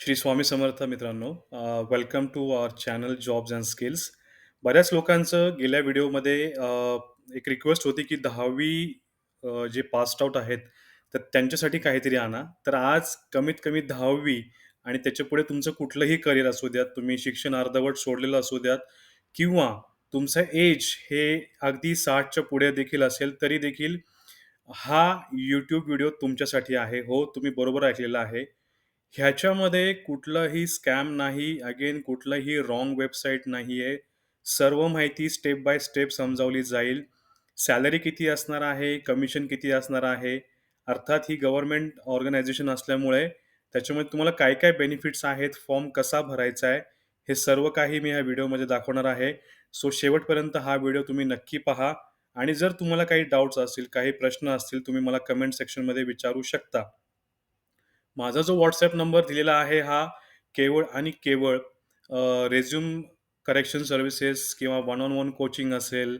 श्री स्वामी समर्थ मित्रांनो welcome to our channel jobs and skills बऱ्याच लोकांचं गेल्या व्हिडिओमध्ये एक रिक्वेस्ट होती की दहावी अ, जे पास्ट आउट आहेत तर त्यांच्यासाठी काहीतरी आणा. तर आज कमीत कमी दहावी आणि त्याच्या पुढे तुमचं कुठलंही करिअर असू द्यात तुम्ही शिक्षण अर्धवट सोडलेलं असू द्यात किंवा तुमचं एज हे अगदी साठच्या पुढे देखील असेल तरी देखील हा यूट्यूब व्हिडिओ तुमच्यासाठी आहे. हो तुम्ही बरोबर ऐकलेला आहे. ह्याच्यामध्ये कुठलाही स्कॅम नाही, अगेन कुठलंही रॉंग वेबसाईट नाहीये. सर्व माहिती स्टेप बाय स्टेप समजावली जाईल. सॅलरी किती असणार आहे, कमिशन किती असणार आहे. अर्थात ही गव्हर्नमेंट ऑर्गनायझेशन असल्यामुळे त्याच्यामध्ये तुम्हाला काय-काय बेनिफिट्स आहेत, फॉर्म कसा भरायचा आहे, हे सर्व काही मी ह्या व्हिडिओमध्ये दाखवणार आहे. सो शेवटपर्यंत हा व्हिडिओ तुम्ही नक्की पहा आणि जर तुम्हाला काही डाउट्स असतील, काही प्रश्न असतील, तुम्ही मला कमेंट सेक्शनमध्ये विचारू शकता. माझा जो व्हॉट्सअप नंबर दिलेला आहे हा केवळ आणि केवळ रेझ्यूम करेक्शन सर्व्हिसेस किंवा वन ऑन वन कोचिंग असेल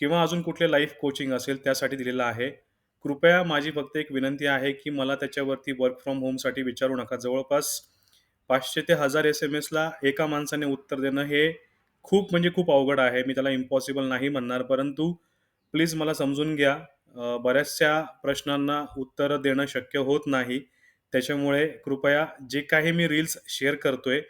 किंवा अजून कुठले लाईफ कोचिंग असेल त्यासाठी दिलेला आहे. कृपया माझी फक्त एक विनंती आहे, की मला त्याच्यावरती वर्क फ्रॉम होमसाठी विचारू नका. जवळपास पाचशे ते हजार एस-एम-एसला एका माणसाने उत्तर देणं हे खूप म्हणजे खूप अवघड आहे. मी त्याला इम्पॉसिबल नाही म्हणणार, परंतु प्लीज मला समजून घ्या. बऱ्याचशा प्रश्नांना उत्तरं देणं शक्य होत नाही. त्याच्यामुळे कृपया जे काही मी रील्स शेअर करतोय,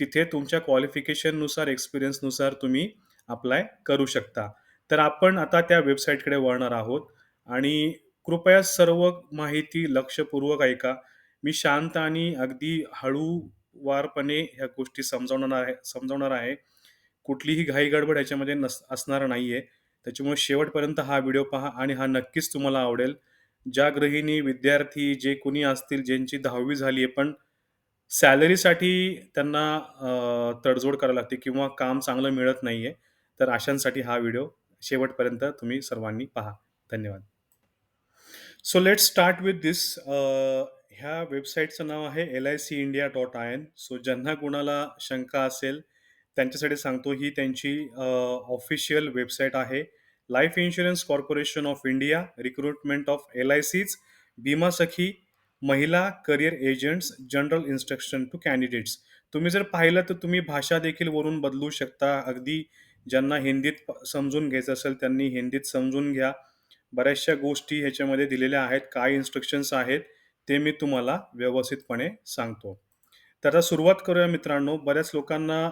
तिथे तुमच्या क्वालिफिकेशननुसार, एक्सपिरियन्सनुसार तुम्ही अप्लाय करू शकता. तर आपण आता त्या वेबसाईटकडे वळणार आहोत आणि कृपया सर्व माहिती लक्षपूर्वक ऐका. मी शांत आणि अगदी हळूवारपणे ह्या गोष्टी समजावणार आहे समजावणार आहे. कुठलीही घाई-गडबड ह्याच्यामध्ये नस असणार नाही आहे त्याच्यामुळे शेवटपर्यंत हा व्हिडिओ पहा आणि हा नक्कीच तुम्हाला आवडेल. ज्या गृहिणी, विद्यार्थी जे कोणी असतील ज्यांची 10वी झाली आहे, पण सॅलरीसाठी त्यांना तडजोड करावी लागते किंवा काम चांगलं मिळत नाहीये, तर अशांसाठी हा व्हिडिओ शेवटपर्यंत तुम्ही सर्वांनी पहा. धन्यवाद. So let start with this. ह्या वेबसाईटचं नाव आहे L I C India dot in so ज्यांना कुणाला शंका असेल, त्यांच्यासाठी सांगतो ही त्यांची ऑफिशियल वेबसाईट आहे. Life insurance corporation of India, recruitment of LIC's, Bima Sakhi, महिला career agents, general instruction to candidates. तुम्ही जर पाहिलं तर तुम्ही भाषा देखील वरून बदलू शकता. अगदी ज्यांना हिंदीत प समजून घ्यायचं असेल त्यांनी हिंदीत समजून घ्या. बऱ्याचशा गोष्टी ह्याच्यामध्ये दिलेल्या आहेत. काय इन्स्ट्रक्शन्स आहेत ते मी तुम्हाला व्यवस्थितपणे सांगतो. तर आता सुरुवात करूया मित्रांनो. बऱ्याच लोकांना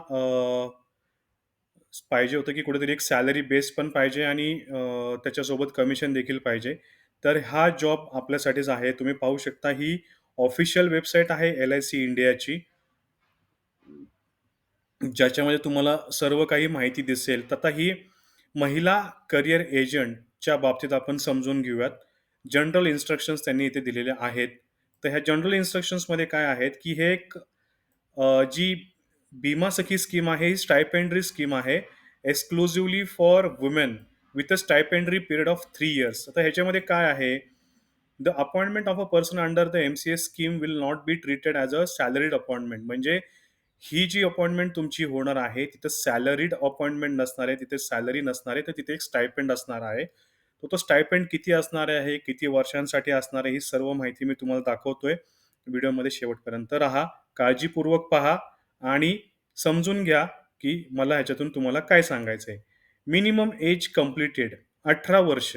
पाहिजे होतं की कुठेतरी एक सॅलरी बेस पण पाहिजे आणि अ, त्याच्यासोबत कमिशन देखील पाहिजे. तर हा जॉब आपल्यासाठीच आहे. तुम्ही पाहू शकता ही ऑफिशियल वेबसाईट आहे एल-आय-सी इंडियाची. ज्याच्यामध्ये तुम्हाला सर्व काही माहिती दिसेल. तर आता ही महिला करिअर एजंटच्या बाबतीत आपण समजून घेऊयात. जनरल इन्स्ट्रक्शन्स त्यांनी इथे दिलेले आहेत. तर ह्या जनरल इन्स्ट्रक्शन्समध्ये काय आहेत, की हे एक अ, जी बीमा सखी स्कीम आहे, ही स्टायपेंड्री स्कीम आहे. Exclusively for women with a stipendiary period of three years. आता ह्याच्यामध्ये काय आहे, the appointment of a person under the MCS scheme will not be treated as a salaried appointment. म्हणजे ही जी अपॉइंटमेंट तुमची होणार आहे, तिथं सॅलरीड अपॉइंटमेंट नसणार आहे, तिथे सॅलरी नसणार आहे, तर तिथे एक स्टायपेंड असणार आहे. तर तो स्टायपेंड किती असणार आहे, किती वर्षांसाठी असणार आहे, ही सर्व माहिती मी तुम्हाला दाखवतोय. व्हिडिओमध्ये शेवटपर्यंत राहा. काळजीपूर्वक पहा आणि समजून घ्या, की मला ह्याच्यातून तुम्हाला काय सांगायचं आहे मिनिमम एज कंप्लीटेड 18 वर्ष.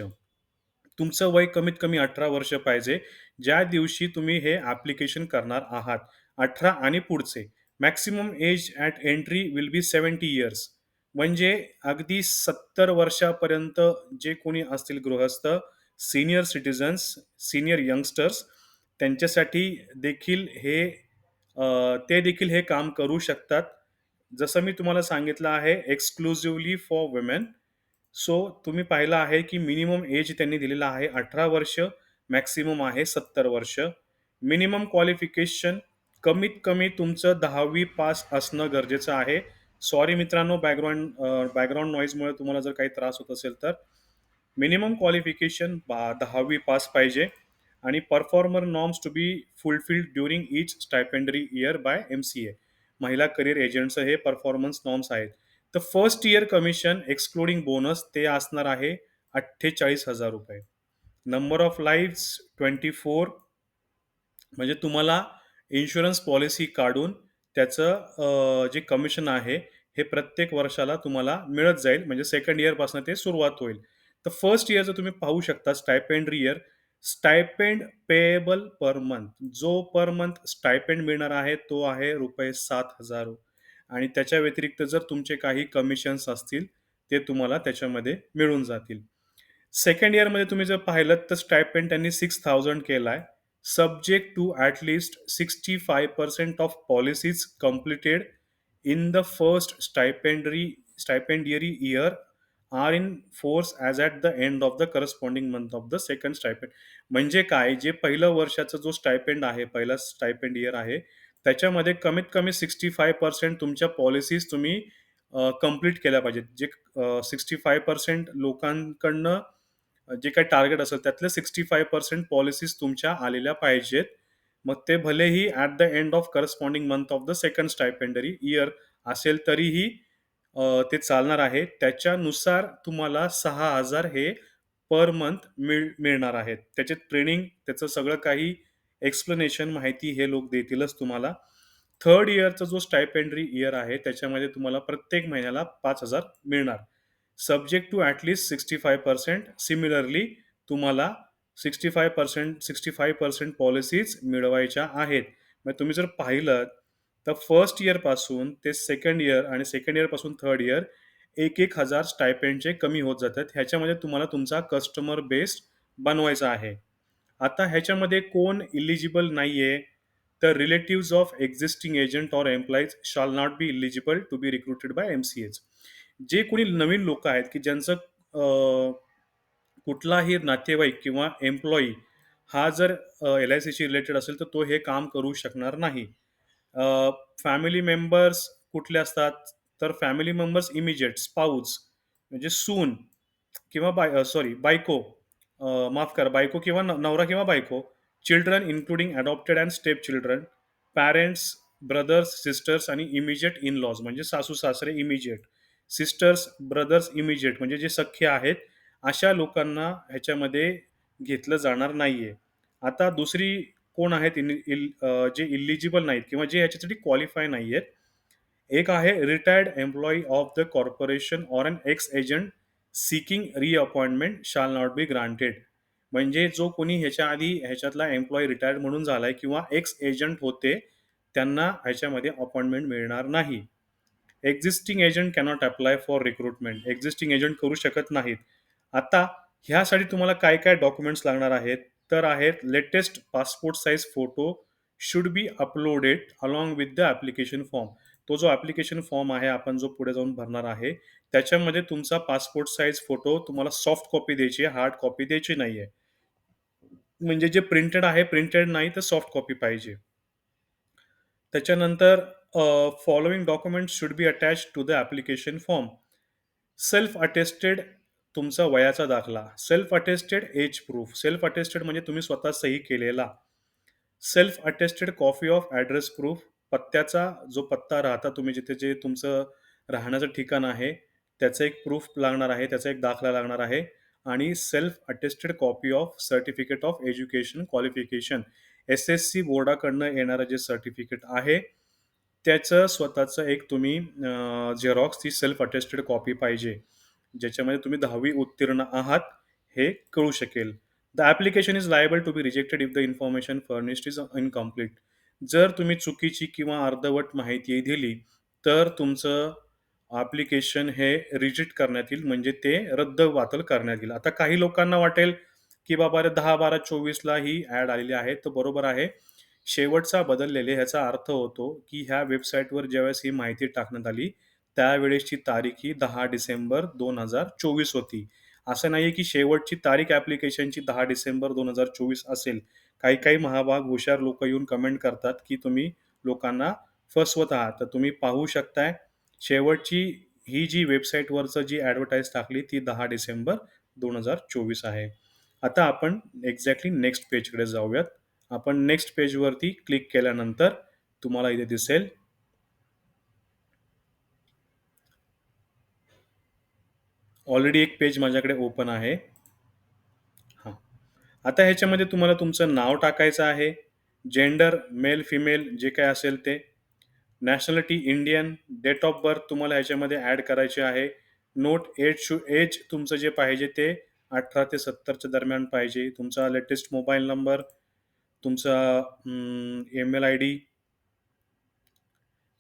तुमचं वय कमीत कमी 18 वर्ष पाहिजे, ज्या दिवशी तुम्ही हे ॲप्लिकेशन करणार आहात. 18 आणि पुढचे. Maximum age at entry will be 70 years. म्हणजे अगदी 70 वर्षापर्यंत जे कोणी असतील गृहस्थ, सीनियर सिटिझन्स, सिनियर यंगस्टर्स त्यांच्यासाठी देखील हे अ, ते देखील हे काम करू शकतात. जसं मी तुम्हाला सांगितलं आहे एक्सक्लुझिव्हली फॉर वुमेन. सो तुम्ही पाहिलं आहे, की मिनिमम एज त्यांनी दिलेला आहे 18 वर्ष, मॅक्सिमम आहे 70 वर्ष. मिनिमम क्वालिफिकेशन कमीत कमी तुमचं 10वी पास असणं गरजेचं आहे. सॉरी मित्रांनो बॅकग्राऊंड अ, बॅकग्राऊंड नॉईजमुळे तुम्हाला जर काही त्रास होत असेल तर. मिनिमम क्वालिफिकेशन बा 10वी पास पाहिजे आणि performer norms to be fulfilled during each stipendiary year by MCA. महिला करिअर एजंटचं हे परफॉर्मन्स नॉर्म्स आहेत. तर first year commission excluding bonus ते असणार आहे ₹48,000. Number of live twenty four म्हणजे तुम्हाला इन्शुरन्स पॉलिसी काढून त्याचं जे कमिशन आहे, हे प्रत्येक वर्षाला तुम्हाला मिळत जाईल. म्हणजे सेकंड इयरपासून ते सुरुवात होईल. तर फर्स्ट इयरचं तुम्ही पाहू शकता stipendiary year. Stipend payable per month. जो पर मंथ स्टायपेंड मिळणार आहे, तो आहे रुपये सात हजार आणि त्याच्या व्यतिरिक्त जर तुमचे काही कमिशन्स असतील, ते तुम्हाला त्याच्यामध्ये मिळून जातील. सेकंड इयरमध्ये तुम्ही जर पाहिलं तर स्टायपेंड त्यांनी 6,000 केलाय. Subject to at least sixty five percent of policies completed in the first stipendiary stipendiary year are in force as at the end of the corresponding month of the second stipend. म्हणजे काय, जे पहिलं वर्षाचं जो stipend आहे, पहिला stipend year आहे, त्याच्यामध्ये कमीत कमी 65% तुमच्या पॉलिसीज तुम्ही कंप्लीट कंप्लीट केल्या पाहिजेत. जे सिक्स्टी फाय पर्सेंट लोकांकडनं जे काही टार्गेट असेल त्यातले 65% पॉलिसीज तुमच्या आलेल्या पाहिजेत. मग ते भलेही at the end of corresponding month of the second stipendiary year असेल तरीही अ, ते चालणार आहे. त्याच्यानुसार तुम्हाला 6,000 हे पर मंथ मिळ मिळणार आहेत. त्याचे ट्रेनिंग, त्याचं सगळं काही एक्सप्लेनेशन, माहिती हे लोक देतीलच तुम्हाला. थर्ड इयरचा जो स्टायपेंडरी इयर आहे, त्याच्यामध्ये तुम्हाला प्रत्येक महिन्याला 5,000 मिळणार. Subject to at sixty 65% similarly तुम्हाला 65% 65% पॉलिसीज मिळवायच्या आहेत. मग तुम्ही जर पाहिलं तर फर्स्ट इयरपासून ते सेकंड इयर आणि सेकंड इयरपासून थर्ड इयर 1,000 स्टायपेंडचे कमी होत जातात. ह्याच्यामध्ये तुम्हाला तुमचा कस्टमर बेस बनवायचा आहे. आता ह्याच्यामध्ये कोण इलिजिबल नाही आहे तर relatives of existing agent or employees shall not be eligible to be recruited by M C H जे कोणी नवीन लोकं आहेत, की ज्यांचं कुठलाही नातेवाईक किंवा एम्प्लॉई हा जर एल-आय-सीशी रिलेटेड असेल, तर तो हे काम करू शकणार नाही. फॅमिली मेंबर्स कुठले असतात, तर फॅमिली मेंबर्स इमिजिएट, स्पाउस म्हणजे सून किंवा बाय सॉरी बायको. अ, माफ करा बायको किंवा न नवरा किंवा बायको, children including adopted and step children, parents, brothers, sisters आणि इमिजिएट इन लॉज म्हणजे सासू-सासरे इमिजिएट, सिस्टर्स, ब्रदर्स इमिजिएट म्हणजे जे सख्खे आहेत, अशा लोकांना ह्याच्यामध्ये घेतलं जाणार नाहीये. आता दुसरी कोण आहेत इन इल जे इलिजिबल नाहीत किंवा जे ह्याच्यासाठी क्वालिफाय नाही आहेत एक आहे retired employee of the corporation or an ex agent seeking reappointment shall not be granted. म्हणजे जो कोणी ह्याच्या आधी ह्याच्यातला एम्प्लॉई रिटायर्ड म्हणून झालाय किंवा एक्स एजंट होते, त्यांना ह्याच्यामध्ये अपॉइंटमेंट मिळणार नाही. Existing agent cannot apply for recruitment. Existing agent करू शकत नाहीत. आता ह्यासाठी तुम्हाला काय-काय डॉक्युमेंट्स लागणार आहेत, तर आहेत latest passport size photo should be uploaded along with the application form. तो जो ॲप्लिकेशन फॉर्म आहे, आपण जो पुढे जाऊन भरणार आहे, त्याच्यामध्ये तुमचा पासपोर्ट साईज फोटो तुम्हाला सॉफ्ट कॉपी द्यायची आहे, हार्ड कॉपी द्यायची नाही आहे म्हणजे जे प्रिंटेड आहे, प्रिंटेड नाही तर सॉफ्ट कॉपी पाहिजे. त्याच्यानंतर following documents should be attach to the application form. Self attested तुमचा वयाचा दाखला, self attested age proof. Self attested म्हणजे तुम्ही स्वतः सही केलेला. Self attested copy of address proof. पत्त्याचा जो पत्ता राहता तुम्ही जिथे जे तुमचं राहण्याचं ठिकाण आहे, त्याचं एक प्रूफ लागणार आहे, त्याचा एक दाखला लागणार आहे आणि self attested copy of certificate of education qualification. SSC बोर्डाकडनं येणारं जे सर्टिफिकेट आहे, त्याचं स्वतःचं एक तुम्ही झेरॉक्स ती सेल्फ अटेस्टेड कॉपी पाहिजे. ज्याच्यामध्ये तुम्ही 10वी उत्तीर्ण आहात, हे कळू शकेल. The application is liable to be rejected if the information furnished is incomplete जर तुम्ही चुकीची किंवा अर्धवट माहिती दिली, तर तुमचं ॲप्लिकेशन हे रिजेक्ट करण्यात येईल, म्हणजे ते रद्द वातल करण्यात येईल. आता काही लोकांना वाटेल, की बाबा अरे 10-12-24ला ही ॲड आलेली आहे, तर बरोबर आहे. शेवटचा बदललेले ह्याचा अर्थ होतो, की ह्या वेबसाईटवर ज्यावेळेस ही माहिती टाकण्यात आली, त्यावेळेसची तारीख ही दहा डिसेंबर 2024 होती. असं नाहीये, की शेवटची तारीख ॲप्लिकेशनची दहा डिसेंबर 2024 असेल. काही-काही महाभाग हुशार लोक येऊन कमेंट करतात, की तुम्ही लोकांना फसवत आहात. तर तुम्ही पाहू शकताय, शेवटची ही जी वेबसाईटवरचं जी ॲडव्हर्टाइज टाकली, ती दहा डिसेंबर 2024 आहे. आता आपण एक्झॅक्टली नेक्स्ट पेजकडे जाऊयात. आपण नेक्स्ट पेजवरती क्लिक केल्यानंतर तुम्हाला इथे दिसेल ऑलरेडी एक पेज माझ्याकडे ओपन आहे. हां. आता ह्याच्यामध्ये तुम्हाला तुमचं नाव टाकायचं आहे, जेंडर मेल, फिमेल जे काय असेल ते. Nationality Indian, date of birth तुम्हाला ह्याच्यामध्ये ॲड करायचे आहे. नोट एज शू एज तुमचं जे पाहिजे ते 18 ते 70च्या दरम्यान पाहिजे. तुमचा लेटेस्ट मोबाईल नंबर, तुमचा ईमेल आय डी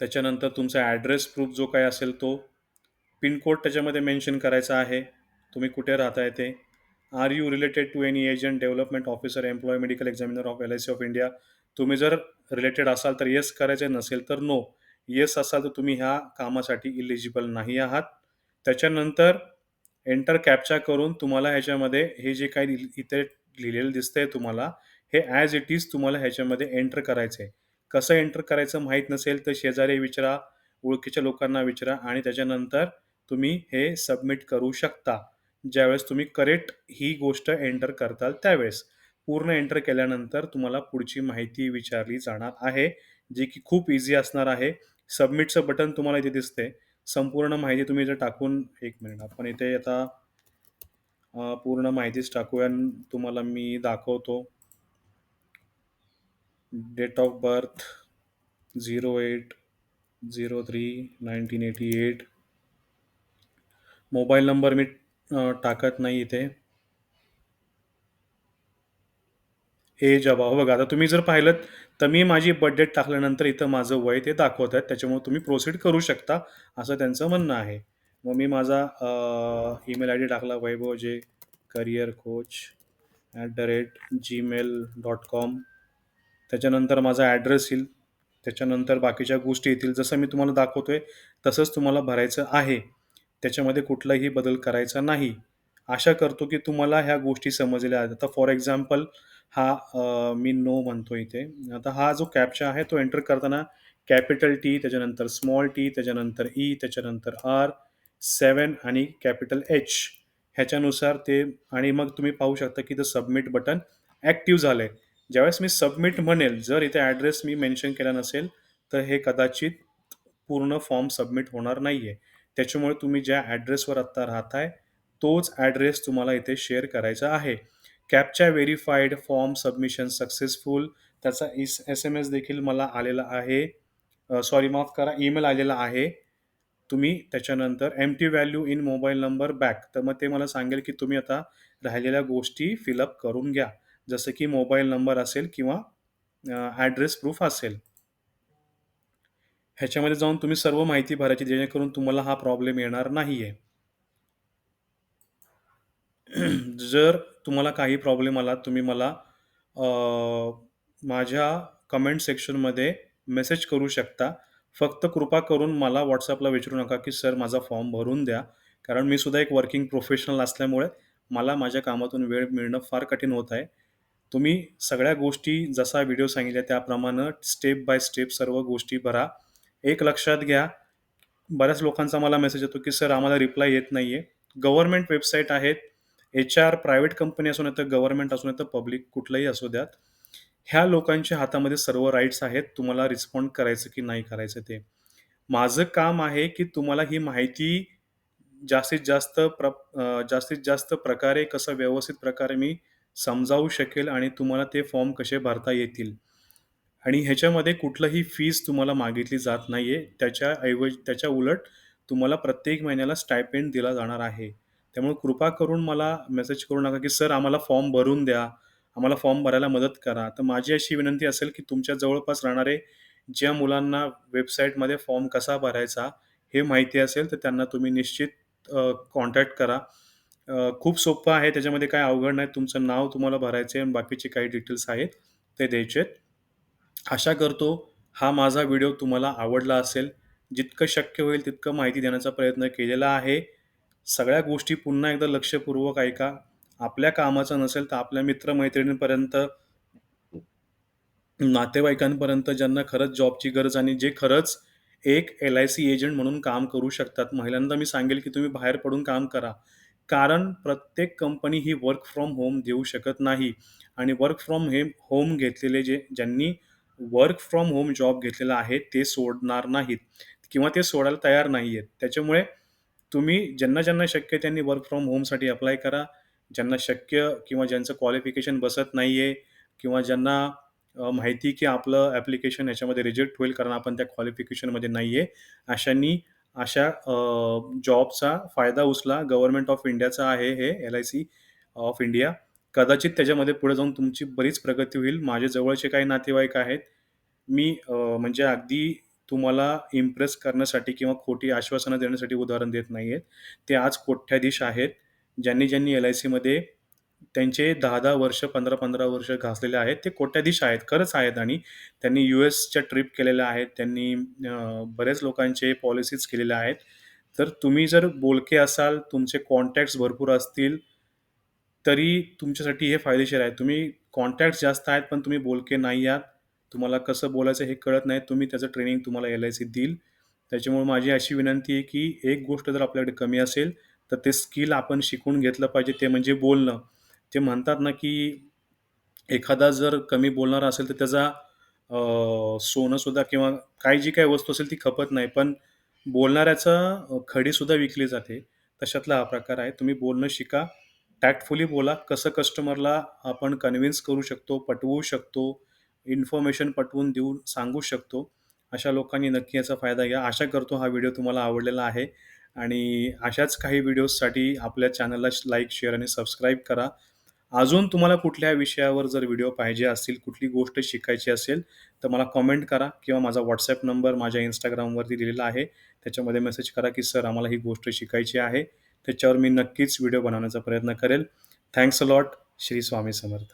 त्याच्यानंतर तुमचा ॲड्रेस प्रूफ जो काय असेल तो. पिनकोड त्याच्यामध्ये मेन्शन करायचा आहे. तुम्ही कुठे राहताय ते. Are you related to any agent, development officer, employ medical examiner of LIC of India. तुम्ही जर रिलेटेड असाल तर येस करायचं नसेल तर नो. येस असाल तर तुम्ही ह्या कामासाठी इलिजिबल नाही आहात. त्याच्यानंतर एंटर कॅप्चा करून तुम्हाला ह्याच्यामध्ये हे जे काही इथे लिहिलेलं दिसतंय तुम्हाला, हे ॲज इट इज तुम्हाला ह्याच्यामध्ये एंटर करायचं आहे. कसं एंटर करायचं माहीत नसेल तर शेजारी विचारा, ओळखीच्या लोकांना विचारा आणि त्याच्यानंतर तुम्ही हे सबमिट करू शकता. ज्यावेळेस तुम्ही करेक्ट ही गोष्ट एंटर करताल त्यावेळेस. पूर्ण एंटर केल्यानंतर तुम्हाला पुढची माहिती विचारली जाणार आहे, जी की खूप इझी असणार आहे. सबमिटचं बटन तुम्हाला इथे दिसते संपूर्ण माहिती तुम्ही इथे टाकून एक मिनिट आपण इथे आता पूर्ण माहितीच टाकूया आणि तुम्हाला मी दाखवतो. Date of birth 08/03/1988 mobile number मी टाकत नाही इथे. एज अबाव हो बघा आता तुम्ही जर पाहिलं तर मी माझी बर्थ डेट टाकल्यानंतर इथं माझं वय ते दाखवत आहेत. त्याच्यामुळे तुम्ही प्रोसीड करू शकता, असं त्यांचं म्हणणं आहे. मग मी माझा ईमेल आय डी टाकला वैभव जे career coach at the rate gmail dot com त्याच्यानंतर माझा ॲड्रेस येईल. त्याच्यानंतर बाकीच्या गोष्टी येतील. जसं मी तुम्हाला दाखवतो आहे तसंच तुम्हाला भरायचं आहे. त्याच्यामध्ये कुठलाही बदल करायचा नाही. आशा करतो की तुम्हाला ह्या गोष्टी समजल्या आहेत. आता फॉर एक्झाम्पल हा मी नो म्हणतो इथे. आता हा जो कॅप्चा आहे तो एंटर करताना कॅपिटल टी, त्याच्यानंतर स्मॉल टी, त्याच्यानंतर ई, त्याच्यानंतर आर, सेवन आणि कॅपिटल एच ह्याच्यानुसार ते आणि मग तुम्ही पाहू शकता की द सबमिट बटन ॲक्टिव्ह झालं आहे ज्यावेळेस मी सबमिट म्हणेल, जर इथे ॲड्रेस मी मेन्शन केला नसेल, तर हे कदाचित पूर्ण फॉर्म सबमिट होणार नाही आहे त्याच्यामुळे तुम्ही ज्या ॲड्रेसवर आत्ता राहताय, तोच ॲड्रेस तुम्हाला इथे शेअर करायचा आहे. कॅपच्या व्हेरीफाईड फॉर्म सबमिशन सक्सेसफुल त्याचा इस एस-एम-एस देखील मला आलेला आहे. सॉरी माफ करा, ईमेल आलेला आहे. तुम्ही त्याच्यानंतर M T value in mobile number back. तर मग ते मला सांगेल की तुम्ही आता राहिलेल्या गोष्टी फिलअप करून घ्या. जसं की मोबाईल नंबर असेल किंवा ॲड्रेस प्रूफ असेल. ह्याच्यामध्ये जाऊन तुम्ही सर्व माहिती भरायची जेणेकरून तुम्हाला हा प्रॉब्लेम येणार नाही आहे जर तुम्हाला काही प्रॉब्लेम आला, तुम्ही मला माझ्या कमेंट सेक्शनमध्ये मेसेज करू शकता. फक्त कृपा करून मला व्हॉट्सअपला विचारू नका की सर माझा फॉर्म भरून द्या. कारण मी सुद्धा एक वर्किंग प्रोफेशनल असल्यामुळे मला माझ्या कामातून वेळ मिळणं फार कठीण होत आहे. तुम्ही सगळ्या गोष्टी जसा व्हिडिओ सांगितल्या त्याप्रमाणे स्टेप बाय स्टेप सर्व गोष्टी भरा. एक लक्षात घ्या, बऱ्याच लोकांचा मला मेसेज येतो की सर आम्हाला रिप्लाय येत नाही आहे गव्हर्नमेंट वेबसाईट आहेत. एच-आर प्रायव्हेट कंपनी असू येतं गव्हर्नमेंट असू येतं पब्लिक कुठलंही असू द्यात. ह्या लोकांच्या हातामध्ये सर्व राईट्स आहेत. तुम्हाला रिस्पॉन्ड करायचं की नाही करायचं ते. माझं काम आहे की तुम्हाला ही माहिती जास्तीत जास्त प्र जास्तीत जास्त प्रकारे कसं व्यवस्थित प्रकारे मी समजावू शकेल आणि तुम्हाला ते फॉर्म कसे भरता येतील. आणि ह्याच्यामध्ये कुठलंही फीज तुम्हाला मागितली जात नाहीये. त्याच्या ऐवजी त्याच्या उलट तुम्हाला प्रत्येक महिन्याला स्टायपेंड दिला जाणार आहे. त्यामुळे कृपा करून मला मेसेज करू नका की सर आम्हाला फॉर्म भरून द्या. आम्हाला फॉर्म भरायला मदत करा. तर माझी अशी विनंती असेल की तुमच्या जवळपास राहणारे ज्या मुलांना वेबसाईटमध्ये फॉर्म कसा भरायचा हे माहिती असेल, तर त्यांना तुम्ही निश्चित कॉन्टॅक्ट करा. खूप सोपं आहे. त्याच्यामध्ये काय अवघड नाही. तुमचं नाव तुम्हाला भरायचं आहे आणि बाकीचे काही डिटेल्स आहेत ते द्यायचे आहेत. आशा करतो हा माझा व्हिडिओ तुम्हाला आवडला असेल. जितकं शक्य होईल तितकं माहिती देण्याचा प्रयत्न केलेला आहे. सगळ्या गोष्टी पुन्हा एकदा लक्षपूर्वक ऐका. आपल्या कामाचं नसेल तर आपल्या मित्रमैत्रिणींपर्यंत नातेवाईकांपर्यंत ज्यांना खरंच जॉबची गरज आणि जे खरंच एक एल-आय-सी एजंट म्हणून काम करू शकतात. महिलांना मी सांगेल की तुम्ही बाहेर पडून काम करा. कारण प्रत्येक कंपनी ही वर्क फ्रॉम होम देऊ शकत नाही आणि वर्क फ्रॉम हे होम घेतलेले जे ज्यांनी वर्क फ्रॉम होम जॉब घेतलेला आहे ते सोडणार नाहीत किंवा ते सोडायला तयार नाही आहेत त्याच्यामुळे तुम्ही ज्यांना-ज्यांना शक्य त्यांनी वर्क फ्रॉम होमसाठी अप्लाय करा. ज्यांना शक्य किंवा ज्यांचं क्वालिफिकेशन बसत नाही आहे किंवा ज्यांना माहिती की आपलं ॲप्लिकेशन याच्यामध्ये रिजेक्ट होईल कारण आपण त्या क्वालिफिकेशनमध्ये नाही आहे. अशांनी अशा जॉबचा फायदा उचला. गव्हर्नमेंट ऑफ इंडियाचा आहे हे एल-आय-सी ऑफ इंडिया. कदाचित त्याच्यामध्ये पुढे जाऊन तुमची बरीच प्रगती होईल. माझे जवळचे काही नातेवाईक आहेत. मी म्हणजे अगदी तुम्हाला इम्प्रेस करण्यासाठी किंवा खोटी आश्वासनं देण्यासाठी उदाहरण देत नाही आहेत ते आज कोट्याधीश आहेत. ज्यांनी, ज्यांनी एल-आय-सीमध्ये त्यांचे दहा दहा वर्ष, 15-15 वर्ष घासलेले आहेत. ते कोट्याधीश आहेत, खरंच आहेत आणि त्यांनी यू एसच्या ट्रिप केलेल्या आहेत. त्यांनी बऱ्याच लोकांचे पॉलिसीज केलेल्या आहेत. तर तुम्ही जर बोलके असाल, तुमचे कॉन्टॅक्ट्स भरपूर असतील, तरी तुमच्यासाठी हे फायदेशीर आहे. तुम्ही कॉन्टॅक्ट जास्त आहेत, पण तुम्ही बोलके नाही आहात. तुम्हाला कसं बोलायचं हे कळत नाही. तुम्ही त्याचं ट्रेनिंग तुम्हाला एल-आय-सी देईल. त्याच्यामुळे माझी अशी विनंती आहे, की एक गोष्ट जर आपल्याकडे कमी असेल, तर ते स्किल आपण शिकून घेतलं पाहिजे. ते म्हणजे बोलणं. ते म्हणतात ना, की एखादा जर कमी बोलणारा असेल, तर त्याचा सोनंसुद्धा किंवा काही जी काही वस्तू असेल ती खपत नाही. पण बोलणाऱ्याचं खडीसुद्धा विकली जाते. तशातला हा प्रकार आहे. तुम्ही बोलणं शिका. टॅक्टफुली बोला. कसं कस्टमरला आपण कन्विन्स करू शकतो, पटवू शकतो, इन्फॉर्मेशन पटवून देऊन सांगू शकतो. अशा लोकांनी नक्की याचा फायदा घ्या. आशा करतो हा व्हिडिओ तुम्हाला आवडलेला आहे आणि अशाच काही व्हिडिओजसाठी आपल्या चॅनलला लाईक, शेअर आणि सबस्क्राईब करा. अजून तुम्हाला कुठल्या विषयावर जर व्हिडिओ पाहिजे असतील, कुठली गोष्ट शिकायची असेल, तर मला कमेंट करा किंवा माझा व्हॉट्सॲप नंबर माझ्या इंस्टाग्रामवरती दिलेला आहे. त्याच्यामध्ये मेसेज करा, की "सर आम्हाला ही गोष्ट शिकायची आहे." त्याच्यावर मी नक्कीच व्हिडिओ बनवण्याचा प्रयत्न करेल. Thanks a lot. Shri Swami Samarth.